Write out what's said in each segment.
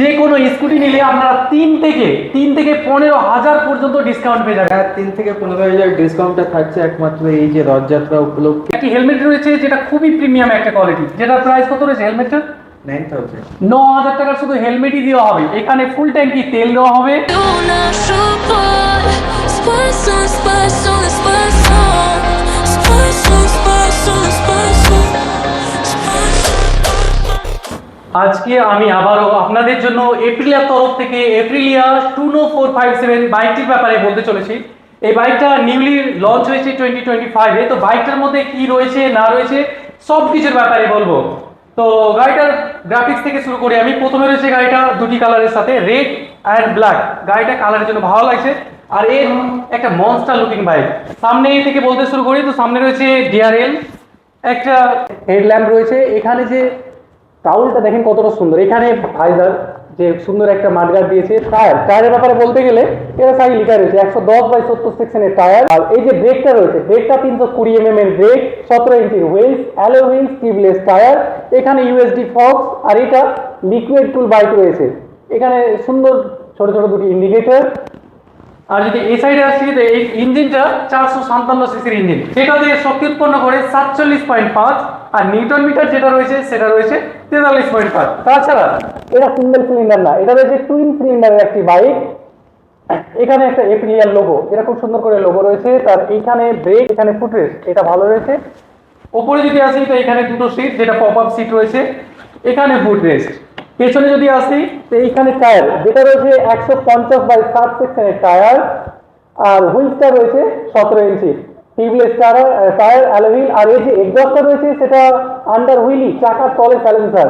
যে কোনো স্কুটি নিলে আপনারা তিন থেকে তিন থেকে পনেরো হাজার পর্যন্ত ডিসকাউন্ট পেয়ে যাবেন হ্যাঁ তিন থেকে পনেরো হাজার ডিসকাউন্টটা থাকছে একমাত্র এই যে রথযাত্রা উপলক্ষে একটি হেলমেট রয়েছে যেটা খুবই প্রিমিয়াম একটা কোয়ালিটি যেটার প্রাইস কত রয়েছে হেলমেটটা নাইন থাউজেন্ড ন হাজার টাকার শুধু হেলমেটই দেওয়া হবে এখানে ফুল ট্যাঙ্কি তেল দেওয়া হবে нашу боль Спасу, спасу, спасу Спасу, спасу, спасу Спасу আজকে আমি আবারও আপনাদের জন্য এপ্রিলিয়ার তরফ থেকে Aprilia Tuono four five seven বাইকটির ব্যাপারে বলতে চলেছি। এই বাইকটা নিউলি লঞ্চ হয়েছে টোয়েন্টি টোয়েন্টি ফাইভে তো বাইকটার মধ্যে কি রয়েছে, না রয়েছে, সব কিছুর ব্যাপারে বলব। তো গাড়িটার গ্রাফিক্স থেকে শুরু করি আমি প্রথমে রয়েছে গাড়িটা দুটি কালারের সাথে রেড অ্যান্ড ব্ল্যাক গাড়িটা কালারের জন্য ভালো লাগছে। আর এর একটা মনস্টার লুকিং বাইক সামনে থেকে বলতে শুরু করি, তো সামনে রয়েছে ডিআরএল একটা হেডল্যাম্প রয়েছে। এখানে যে টাউলটা দেখেন কতটা সুন্দর। এখানে ভাইজার যে সুন্দর একটা মাঠগার্ড দিয়েছে, টায়ার। টায়ারের ব্যাপারে বলতে গেলে এটা সাইজ লিখা রয়েছে, একশো দশ বাই সত্তর সেকশনের টায়ার। আর এই যে ব্রেকটা রয়েছে, ব্রেকটা তিনশো কুড়ি এম এর ব্রেক, সতেরো ইঞ্চির wheels alloy wheels tubeless tyre. এখানে ইউএসডি ফক্স আর এটা লিকুইড টুল বাইক রয়েছে। এখানে সুন্দর ছোট ছোট দুটি ইন্ডিকেটর আর যদি এই সাইডে আসছি তো এই ইঞ্জিনটা চারশো সাতান্ন সিসির ইঞ্জিন। সেটা দিয়ে শক্তি উৎপন্ন করে সাতচল্লিশ পয়েন্ট পাঁচ আর নিউটন মিটার যেটা রয়েছে, সেটা রয়েছে তেতাল্লিশ পয়েন্ট পাঁচ। তাছাড়া এটা সিঙ্গেল সিলিন্ডার না, এটা রয়েছে টুইন সিলিন্ডারের একটি বাইক এখানে একটা এপ্রিলিয়ার লোগো এটা খুব সুন্দর করে লোগো রয়েছে। তার এইখানে ব্রেক এখানে ফুটরেস্ট এটা ভালো রয়েছে। ওপরে যদি আসি, তো এখানে দুটো সিট যেটা পপ আপ সিট রয়েছে। এখানে ফুটরেস্ট পেছনে যদি আসি, তো এইখানে টায়ার যেটা রয়েছে একশো পঞ্চাশ বাই সাত সেকশনের টায়ার আর হুইলসটা রয়েছে সতেরো inch tubeless tyre tyre alloy wheel আর এই যে এক্সস্টটা রয়েছে, সেটা আন্ডার হুইলি চাকার তলে স্যালেন্সার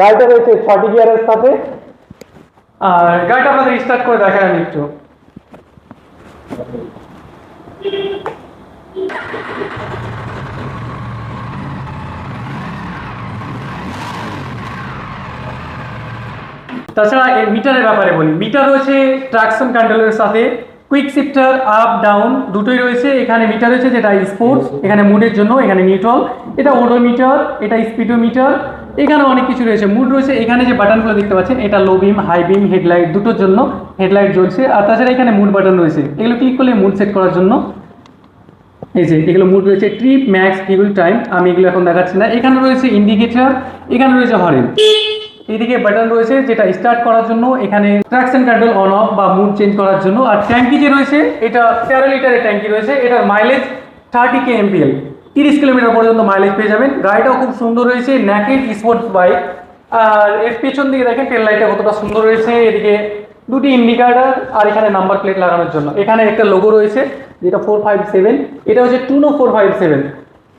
গাড়িটা রয়েছে ছটি গিয়ারের সাথে। আর গাড়িটা আপনাদের স্টার্ট করে দেখায় আমি একটু। তাছাড়া এর মিটারের ব্যাপারে বলি। মিটার রয়েছে ট্রাকশন কন্ট্রোলের সাথে কুইক শিফটার আপ ডাউন দুটোই রয়েছে। এখানে মিটার রয়েছে, যেটা স্পোর্টস এখানে মুডের জন্য, এখানে নিউট্রাল এটা ওডোমিটার এটা স্পিডোমিটার এখানে অনেক কিছু রয়েছে। মুড রয়েছে, এখানে যে বাটনগুলো দেখতে পাচ্ছেন, এটা low beam high beam headlight দুটোর জন্য হেডলাইট জ্বলছে। আর তাছাড়া এখানে মুড বাটন রয়েছে। এগুলো ক্লিক করলে মুড সেট করার জন্য। এই যে, এগুলো মুড রয়েছে ট্রিপ ম্যাক্স ফিউল টাইম আমি এগুলো এখন দেখাচ্ছি না। এখানে রয়েছে ইন্ডিকেটর এখানে রয়েছে হরেন এইদিকে বাটন রয়েছে যেটা স্টার্ট করার জন্য, এখানে ট্রাকশন কন্ট্রোল অন অফ বা মুড চেঞ্জ করার জন্য। আর ট্যাঙ্কি যে রয়েছে, এটা তেরো লিটারের ট্যাঙ্কি রয়েছে। এটার মাইলেজ থার্টি কে এমপিএল তিরিশ কিলোমিটার পর্যন্ত মাইলেজ পেয়ে যাবেন। গাড়িটাও খুব সুন্দর রয়েছে ন্যাকেড স্পোর্টস বাইক আর এর পেছন দিকে দেখেন টেল লাইটটা কতটা সুন্দর রয়েছে। এদিকে দুটি ইন্ডিকেটার আর এখানে নাম্বার প্লেট লাগানোর জন্য। এখানে একটা লোগো রয়েছে, যেটা ফোর ফাইভ সেভেন এটা হচ্ছে Tuono four five seven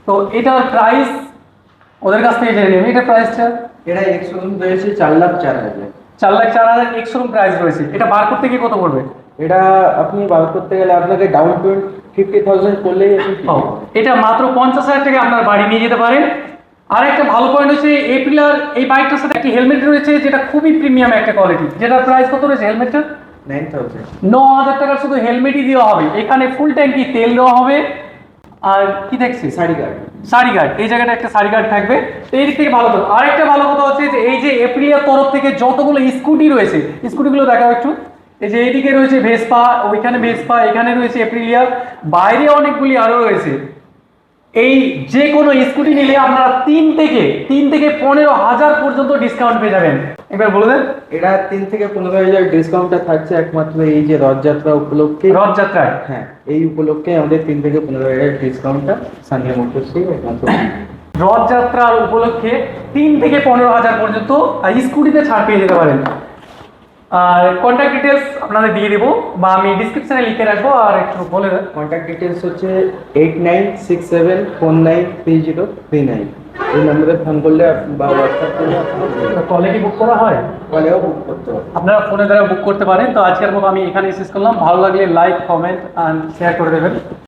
তো এটার প্রাইস ওদের কাছ থেকে জেনে নেবেন। এটার প্রাইসটা এটা একশো রয়েছে চার লাখ চার হাজার। চার লাখ চার হাজার এক্সরুম প্রাইস রয়েছে। এটা বার করতে গিয়ে কত পড়বে? এটা আপনি বার করতে গেলে আপনাকে ডাউন পেমেন্ট ফিফটি থাউজেন্ড করলেই যাবেন। এটা মাত্র পঞ্চাশ হাজার টাকা আপনার বাড়ি নিয়ে যেতে পারেন। আর একটা ভালো পয়েন্ট হচ্ছে এই পিলার এই বাইকটার সাথে একটি হেলমেট রয়েছে যেটা খুবই প্রিমিয়াম একটা কোয়ালিটি যেটা প্রাইস কত রয়েছে হেলমেটটা নাইন থাউজেন্ড ন হাজার টাকার শুধু হেলমেটই দেওয়া হবে। এখানে ফুল ট্যাঙ্কি তেল দেওয়া হবে। আর কি দেখছি? সারি গার্ড। সারি গার্ড। এই জায়গাটা একটা সারি গার্ড থাকবে। তো এই দিক থেকে ভালো কথা। আরেকটা ভালো কথা হচ্ছে যে, এই যে এপ্রিলিয়ার তরফ থেকে যতগুলো স্কুটি রয়েছে, স্কুটিগুলো দেখাও একটু। এই যে এইদিকে রয়েছে ভেসপা, ওইখানে ভেসপা, এখানে রয়েছে এপ্রিলিয়া। বাইরে অনেকগুলি আরও রয়েছে। এই যে কোনো স্কুটি নিলে আপনারা তিন থেকে তিন থেকে পনেরো হাজার পর্যন্ত ডিসকাউন্ট পেয়ে যাবেন। একবার বলে দেন। এটা তিন থেকে পনেরো হাজার ডিসকাউন্টটা থাকছে একমাত্র এই যে রথযাত্রা উপলক্ষে। রথযাত্রায়। হ্যাঁ এই উপলক্ষে আমাদের তিন থেকে পনেরো হাজার ডিসকাউন্টটা সানিয়া মোটরসে একমাত্র। রথযাত্রার উপলক্ষে তিন থেকে পনেরো হাজার পর্যন্ত স্কুটিতে ছাড় পেয়ে যেতে পারেন। আর কন্ট্যাক্ট ডিটেলস আপনাদের দিয়ে দেবো বা আমি ডিসক্রিপশনে লিখে রাখব আর একটু বলে দেন। কন্ট্যাক্ট ডিটেলস হচ্ছে eight nine six seven four nine three zero three nine এই নম্বরে ফোন করলে বা হোয়াটসঅ্যাপ করলে কলে কি বুক করা হয়? কলেও বুক করতে পারবেন আপনারা ফোনে দ্বারা বুক করতে পারেন। তো আজকের মতো আমি এখানে শেষ করলাম। ভালো লাগলে লাইক কমেন্ট অ্যান্ড শেয়ার করে দেবেন।